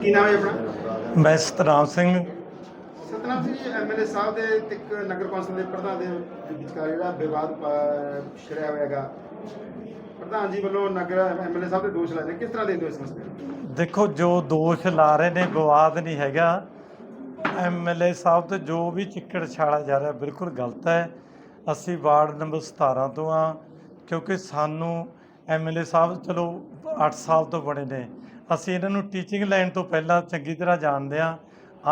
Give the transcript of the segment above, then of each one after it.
ਕੀ ਨਾਮ ਹੈ ਆਪਣਾ? ਮੈਂ ਸਤਨਾਮ ਸਿੰਘ। ਸਤਨਾਮ ਸਿੰਘ ਜੀ ਐਮਐਲਏ ਸਾਹਿਬ ਦੇ ਤੇ ਇੱਕ ਨਗਰ ਕੌਂਸਲ ਦੇ ਪ੍ਰਧਾਨ ਦੇ ਵਿਚਕਾਰ ਜਿਹੜਾ ਵਿਵਾਦ ਛਿੜਿਆ ਹੋਇਆ ਹੈਗਾ। ਪ੍ਰਧਾਨ ਜੀ ਵੱਲੋਂ ਨਗਰ ਐਮਐਲਏ ਸਾਹਿਬ ਦੇ ਦੋਸ਼ ਲਾਏ ਨੇ। ਕਿਸ ਤਰ੍ਹਾਂ ਦੇ ਮਸਲੇ ਨੂੰ? ਦੇਖੋ ਜੋ ਦੋਸ਼ ਲਾ ਰਹੇ ਨੇ ਵਿਵਾਦ ਨਹੀਂ ਹੈਗਾ। ਐਮਐਲਏ ਸਾਹਿਬ ਤੇ ਜੋ ਵੀ ਚਿੱਕੜ ਛਾੜਾ ਜਾ ਰਿਹਾ ਬਿਲਕੁਲ ਗਲਤ ਹੈ। ਅਸੀਂ ਵਾਰਡ ਨੰਬਰ 17 ਤੋਂ ਆ ਕਿਉਂਕਿ ਸਾਨੂੰ ਐਮਐਲਏ ਸਾਹਿਬ ਚਲੋ 8 ਸਾਲ ਤੋਂ ਬਣੇ ਨੇ। ਅਸੀਂ ਇਹਨਾਂ ਨੂੰ ਟੀਚਿੰਗ ਲਾਈਨ ਤੋਂ ਪਹਿਲਾਂ ਚੰਗੀ ਤਰ੍ਹਾਂ ਜਾਣਦੇ ਆ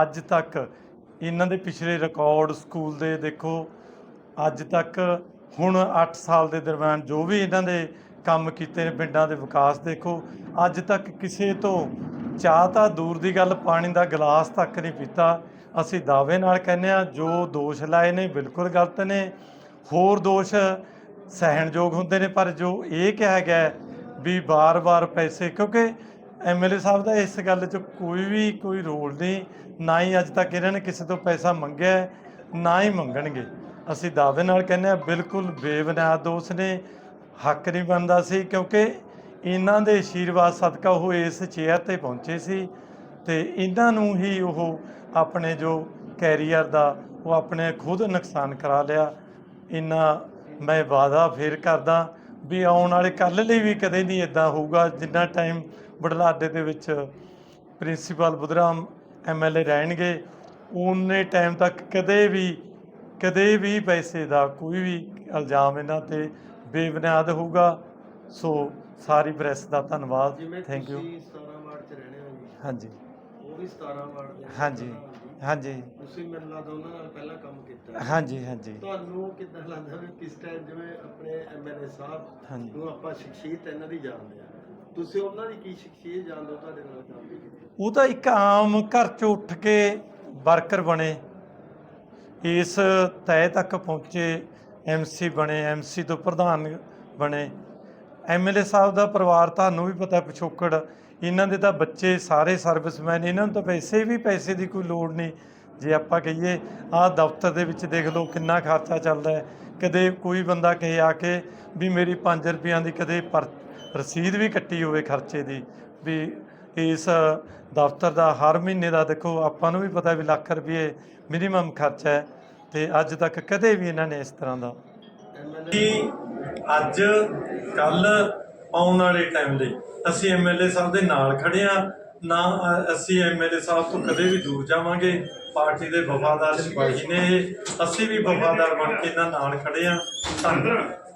ਅੱਜ ਤੱਕ ਇਹਨਾਂ ਦੇ ਪਿਛਲੇ ਰਿਕਾਰਡ ਸਕੂਲ ਦੇ ਦੇਖੋ, ਅੱਜ ਤੱਕ ਹੁਣ 8 ਸਾਲ ਦੇ ਦਰਮਿਆਨ ਜੋ ਵੀ ਇਹਨਾਂ ਦੇ ਕੰਮ ਕੀਤੇ ਨੇ ਪਿੰਡਾਂ ਦੇ ਵਿਕਾਸ ਦੇਖੋ, ਅੱਜ ਤੱਕ ਕਿਸੇ ਤੋਂ ਚਾਹ ਤਾਂ ਦੂਰ ਦੀ ਗੱਲ, ਪਾਣੀ ਦਾ ਗਲਾਸ ਤੱਕ ਨਹੀਂ ਪੀਤਾ। ਅਸੀਂ ਦਾਅਵੇ ਨਾਲ ਕਹਿੰਦੇ ਆ ਜੋ ਦੋਸ਼ ਲਾਏ ਨੇ ਬਿਲਕੁਲ ਗਲਤ ਨੇ। ਹੋਰ ਦੋਸ਼ ਸਹਿਣਯੋਗ ਹੁੰਦੇ ਨੇ, ਪਰ ਜੋ ਇਹ ਕਿਹਾ ਗਿਆ ਵੀ ਬਾਰ-ਬਾਰ ਪੈਸੇ, ਕਿਉਂਕਿ ਐਮਐਲਏ ਸਾਹਿਬ ਦਾ ਇਸ ਗੱਲ 'ਚ ਕੋਈ ਵੀ ਕੋਈ ਰੋਲ ਨਹੀਂ, ਨਾ ਹੀ ਅੱਜ ਤੱਕ ਇਹਨਾਂ ਨੇ ਕਿਸੇ ਤੋਂ ਪੈਸਾ ਮੰਗਿਆ ਨਾ ਹੀ ਮੰਗਣਗੇ। ਅਸੀਂ ਦਾਅਵੇ ਨਾਲ ਕਹਿੰਦੇ ਆ ਬਿਲਕੁਲ ਬੇਬੁਨਿਆਦ ਦੋਸ਼ ਨੇ, ਹੱਕ ਨਹੀਂ ਬਣਦਾ ਸੀ ਕਿਉਂਕਿ ਇਹਨਾਂ ਦੇ ਆਸ਼ੀਰਵਾਦ ਸਦਕਾ ਉਹ ਇਸ ਚੇਅਰ ਤੇ ਪਹੁੰਚੇ ਸੀ ਤੇ ਇਹਨਾਂ ਨੂੰ ਹੀ ਉਹ ਆਪਣੇ ਜੋ ਕੈਰੀਅਰ ਦਾ ਉਹ ਆਪਣੇ ਖੁਦ ਨੁਕਸਾਨ ਕਰਾ ਲਿਆ। ਇਹਨਾਂ ਮੈਂ ਵਾਅਦਾ ਫੇਰ ਕਰਦਾ ਵੀ ਆਉਣ ਵਾਲੇ ਕੱਲ੍ਹ ਲਈ ਵੀ ਕਦੇ ਨਹੀਂ ਇਦਾਂ ਹੋਊਗਾ, ਜਿੰਨਾ ਟਾਈਮ ਬੜਲਾਡੇ ਦੇ ਵਿੱਚ ਪ੍ਰਿੰਸੀਪਲ ਬੁੱਧਰਾਮ ਐਮਐਲਏ ਰਹਿਣਗੇ। ਉਨੇ ਟਾਈਮ ਤੱਕ ਕਦੇ ਵੀ ਕਦੇ ਵੀ ਪੈਸੇ ਦਾ ਕੋਈ ਵੀ ਇਲਜ਼ਾਮ ਇਹਨਾਂ ਤੇ ਬੇਬੁਨਿਆਦ ਹੋਊਗਾ। ਸੋ ਸਾਰੀ ਪ੍ਰੈਸ ਦਾ ਧੰਨਵਾਦ। ਥੈਂਕ ਯੂ ਤੁਸੀਂ 17 ਵਾਰਡ 'ਚ ਰਹਿਣੇ ਹੋ ਜੀ। ਹਾਂਜੀ। ਉਹ ਵੀ 17 ਵਾਰਡ ਦੇ ਹਾਂਜੀ। ਹਾਂਜੀ। ਤੁਸੀਂ ਮੇਰੇ ਨਾਲ ਉਹਨਾਂ ਨਾਲ ਪਹਿਲਾਂ ਕੰਮ ਕੀਤਾ। ਹਾਂਜੀ ਹਾਂਜੀ। ਤੁਹਾਨੂੰ ਕਿੱਦਾਂ ਲੱਗਦਾ ਵੀ ਕਿਸ ਟਾਈਮ ਜਿਵੇਂ ਆਪਣੇ ਐਮਐਲਏ ਸਾਹਿਬ ਨੂੰ ਆਪਾਂ ਸ਼ਖਸੀਅਤ ਇਹਨਾਂ ਦੀ ਜਾਣਦੇ ਆ? ਤੁਸੀਂ ਉਹਨਾਂ ਦੀ ਕੀ ਸ਼ਖਸੀਅਤ ਜਾਣਦੇ ਹੋ ਤੁਹਾਡੇ ਨਾਲ ਕੰਮ ਵੀ ਉਹ ਤਾਂ ਇੱਕ ਆਮ ਘਰ ਚੋਂ ਉੱਠ ਕੇ ਵਰਕਰ ਬਣੇ। ਇਸ ਤੈ ਤੱਕ ਪਹੁੰਚੇ ਐਮਸੀ ਬਣੇ ਐਮਸੀ ਤੋਂ ਪ੍ਰਧਾਨ ਬਣੇ। ਐਮਐਲਏ ਸਾਹਿਬ ਦਾ ਪਰਿਵਾਰ ਤੁਹਾਨੂੰ ਵੀ ਪਤਾ ਪਿਛੋਕੜ। ਇਹਨਾਂ ਦੇ ਤਾਂ ਬੱਚੇ ਸਾਰੇ ਸਰਵਿਸਮੈਨ। ਇਹਨਾਂ ਨੂੰ ਤਾਂ ਪੈਸੇ ਵੀ, ਪੈਸੇ ਦੀ ਕੋਈ ਲੋੜ ਨਹੀਂ। ਜੇ ਆਪਾਂ ਕਹੀਏ, ਆਹ ਦਫ਼ਤਰ ਦੇ ਵਿੱਚ ਦੇਖ ਲਓ ਕਿੰਨਾ ਖਰਚਾ ਚੱਲਦਾ ਹੈ। ਕਦੇ ਕੋਈ ਬੰਦਾ ਕਹੇ ਆ ਕੇ ਵੀ ਮੇਰੀ 5 ਰੁਪਈਆਂ ਦੀ ਕਦੇ ਪਰ ਰਸੀਦ ਵੀ ਕੱਟੀ ਹੋਵੇ ਖਰਚੇ ਦੀ ਵੀ ਇਸ ਦਫ਼ਤਰ ਦਾ ਹਰ ਮਹੀਨੇ ਦਾ ਦੇਖੋ ਆਪਾਂ ਨੂੰ ਵੀ ਪਤਾ ਵੀ ਲੱਖ ਰੁਪਏ ਮਿਨੀਮਮ ਖਰਚਾ ਹੈ ਤੇ ਅੱਜ ਤੱਕ ਕਦੇ ਵੀ ਇਹਨਾਂ ਨੇ ਇਸ ਤਰ੍ਹਾਂ ਦਾ ਕਿ ਅੱਜ ਕੱਲ ਆਉਣ ਵਾਲੇ ਟਾਈਮ ਲਈ ਅਸੀਂ ਐਮਐਲਏ ਸਾਹਿਬ ਦੇ ਨਾਲ ਖੜੇ ਆ ਨਾ ਅਸੀਂ ਐਮਐਲਏ ਸਾਹਿਬ ਤੋਂ ਕਦੇ ਵੀ ਦੂਰ ਜਾਵਾਂਗੇ। ਪਾਰਟੀ ਦੇ ਵਫਾਦਾਰ ਸਿਪਾਹੀ ਨੇ ਇਹ। ਅਸੀਂ ਵੀ ਵਫਾਦਾਰ ਬਣ ਕੇ ਇਹਨਾਂ ਨਾਲ ਖੜੇ ਆ ਧੰਨਵਾਦ।